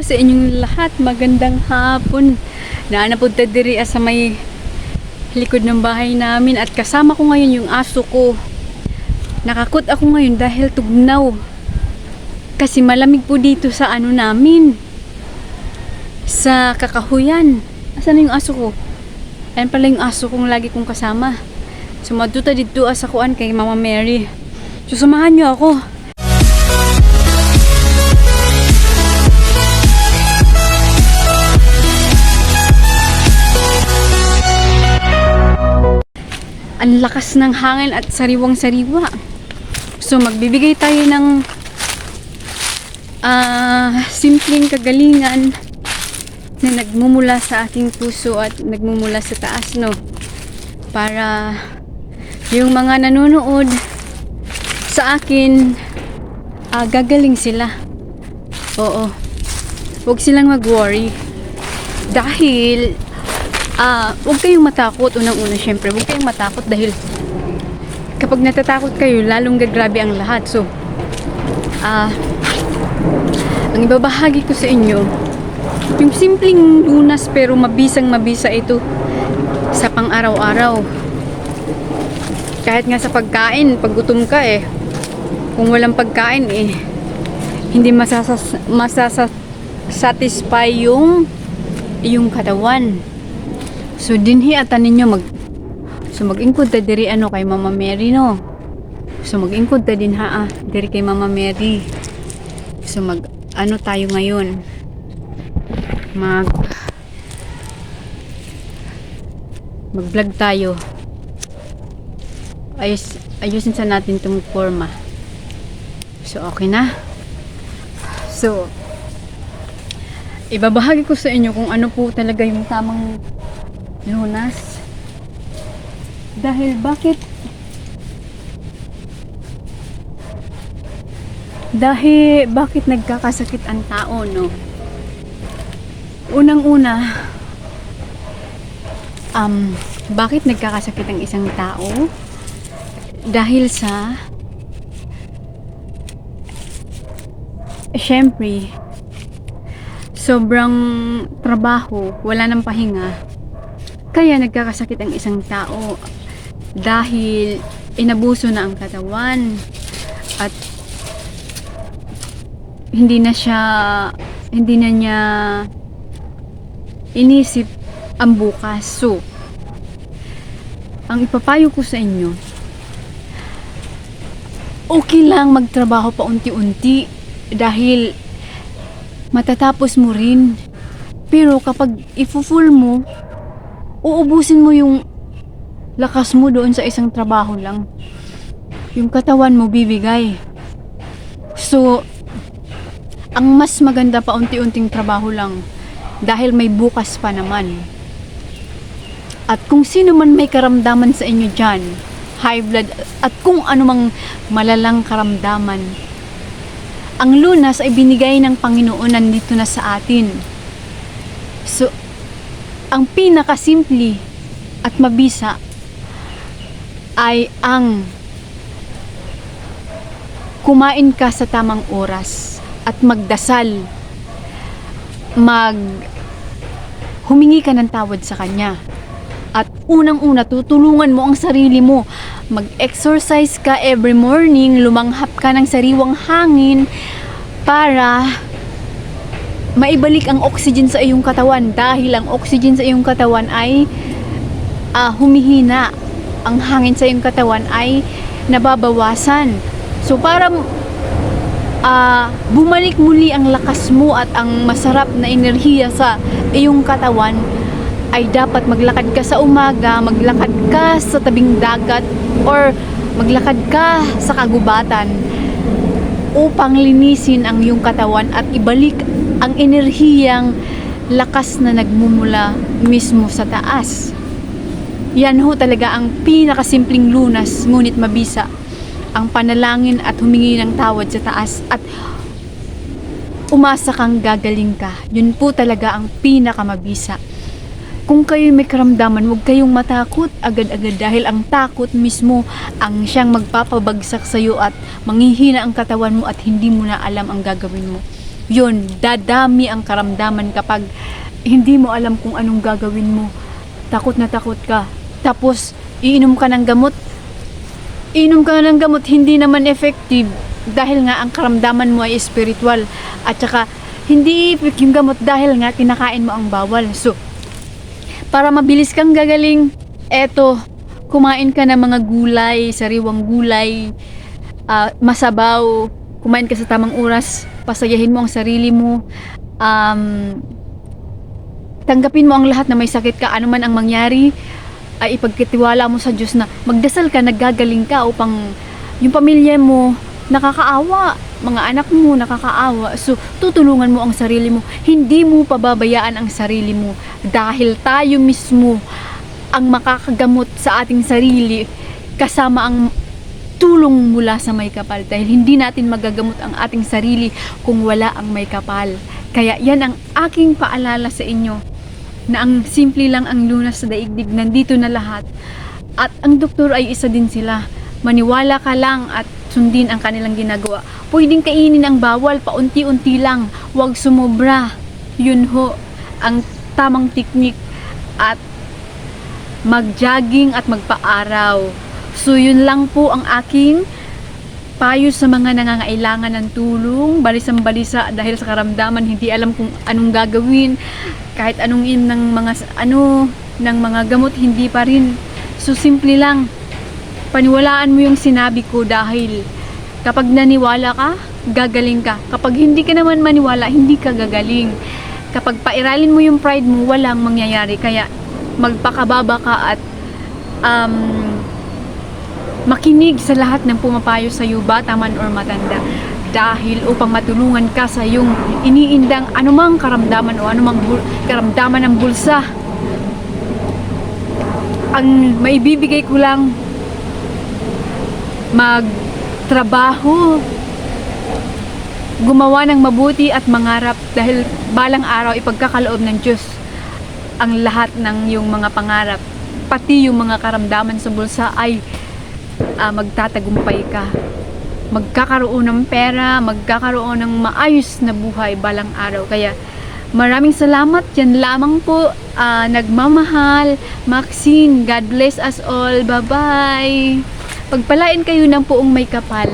sa inyong lahat. Magandang hapon. Naanapunta diri ah, sa may likod ng bahay namin at kasama ko ngayon yung aso ko. Nakakot ako ngayon dahil tugnaw. Kasi malamig po dito sa ano namin. Sa kakahuyan. Asan na yung aso ko? Ayan pala yung aso kong lagi kong kasama. Sumaduta dito ah, sa kuan kay Mama Mary. Susamahan niyo ako. Ang lakas ng hangin at sariwang-sariwa. So, magbibigay tayo ng ah simpleng kagalingan na nagmumula sa ating puso at nagmumula sa taas, no? Para yung mga nanonood sa akin, ah, gagaling sila. Oo. Huwag silang mag-worry. Dahil Ah, huwag kayong matakot unang-una syempre. Huwag kayong matakot dahil kapag natatakot kayo, lalong gagrabe ang lahat. So, ah, ang ibabahagi ko sa inyo, yung simpleng lunas pero mabisang mabisa ito sa pang-araw-araw. Kahit nga sa pagkain, pag gutom ka eh, kung walang pagkain eh, hindi masasas, masasatisfy yung yung katawan. So dinhi ata ninyo mag So mag-ingkod ta diri ano kay Mama Mary no. So mag-ingkod ta din ha ah, diri kay Mama Mary. So mag ano tayo ngayon? Mag mag-vlog tayo. Ayos, ayusin sa natin tong forma. So okay na. So ibabahagi ko sa inyo kung ano po talaga yung tamang lunas. Dahil bakit? Dahil bakit nagkakasakit ang tao, no? Unang-una, um, bakit nagkakasakit ang isang tao? Dahil sa Siyempre, sobrang trabaho, wala nang pahinga, kaya nagkakasakit ang isang tao dahil inabuso na ang katawan at hindi na siya hindi na niya inisip ang bukas. So, ang ipapayo ko sa inyo, okay lang magtrabaho pa unti-unti dahil matatapos mo rin. Pero kapag ifo-full mo, uubusin mo yung lakas mo doon sa isang trabaho lang. Yung katawan mo bibigay. So, ang mas maganda pa unti-unting trabaho lang dahil may bukas pa naman. At kung sino man may karamdaman sa inyo dyan, high blood, at kung anumang malalang karamdaman, ang lunas ay binigay ng Panginoon nandito na sa atin. So, ang pinakasimple at mabisa ay ang kumain ka sa tamang oras at magdasal mag humingi ka ng tawad sa kanya. At unang-una tutulungan mo ang sarili mo. Mag-exercise ka every morning lumanghap ka ng sariwang hangin para maibalik ang oxygen sa iyong katawan dahil ang oxygen sa iyong katawan ay ah, humihina. Ang hangin sa iyong katawan ay nababawasan. So para ah, bumalik muli ang lakas mo at ang masarap na enerhiya sa iyong katawan ay dapat maglakad ka sa umaga, maglakad ka sa tabing dagat or maglakad ka sa kagubatan upang linisin ang iyong katawan at ibalik ang enerhiyang lakas na nagmumula mismo sa taas. Yan ho talaga ang pinakasimpleng lunas ngunit mabisa ang panalangin at humingi ng tawad sa taas at umasa kang gagaling ka. Yun po talaga ang pinakamabisa. Kung kayo may karamdaman, huwag kayong matakot agad-agad dahil ang takot mismo ang siyang magpapabagsak sa iyo at manghihina ang katawan mo at hindi mo na alam ang gagawin mo. Yun, dadami ang karamdaman kapag hindi mo alam kung anong gagawin mo. Takot na takot ka. Tapos, iinom ka ng gamot. Iinom ka ng gamot, hindi naman effective dahil nga ang karamdaman mo ay spiritual. At saka, hindi effective yung gamot dahil nga kinakain mo ang bawal. So, para mabilis kang gagaling, eto, kumain ka ng mga gulay, sariwang gulay, ah, masabaw, kumain ka sa tamang oras, pasayahin mo ang sarili mo, um, tanggapin mo ang lahat na may sakit ka, ano man ang mangyari, ay ipagkatiwala mo sa Diyos na magdasal ka, naggagaling ka upang yung pamilya mo nakakaawa, mga anak mo nakakaawa. So, tutulungan mo ang sarili mo. Hindi mo pababayaan ang sarili mo dahil tayo mismo ang makakagamot sa ating sarili kasama ang tulong mula sa may kapal dahil hindi natin magagamot ang ating sarili kung wala ang may kapal. Kaya yan ang aking paalala sa inyo na ang simple lang ang lunas sa daigdig, nandito na lahat. At ang doktor ay isa din sila. Maniwala ka lang at sundin ang kanilang ginagawa. Pwedeng kainin ang bawal, paunti-unti lang. Huwag sumobra. Yun ho, ang tamang teknik at mag-jogging at magpa-araw. So yun lang po ang aking payo sa mga nangangailangan ng tulong, balisang balisa dahil sa karamdaman, hindi alam kung anong gagawin, kahit anong in ng mga ano ng mga gamot hindi pa rin. So simple lang. Paniwalaan mo yung sinabi ko dahil kapag naniwala ka, gagaling ka. Kapag hindi ka naman maniwala, hindi ka gagaling. Kapag pairalin mo yung pride mo, walang mangyayari. Kaya magpakababa ka at um, makinig sa lahat ng pumapayo sa iyo, bata man or matanda. Dahil upang matulungan ka sa yung iniindang anumang karamdaman o anumang karamdaman ng bulsa. Ang maibibigay ko lang magtrabaho gumawa ng mabuti at mangarap dahil balang araw ipagkakaloob ng Diyos ang lahat ng yung mga pangarap pati yung mga karamdaman sa bulsa ay ah, magtatagumpay ka. Magkakaroon ng pera magkakaroon ng maayos na buhay balang araw. Kaya maraming salamat. Yan lamang po Ah, nagmamahal. Maxine God bless us all. Bye bye pagpalain kayo ng puong may kapal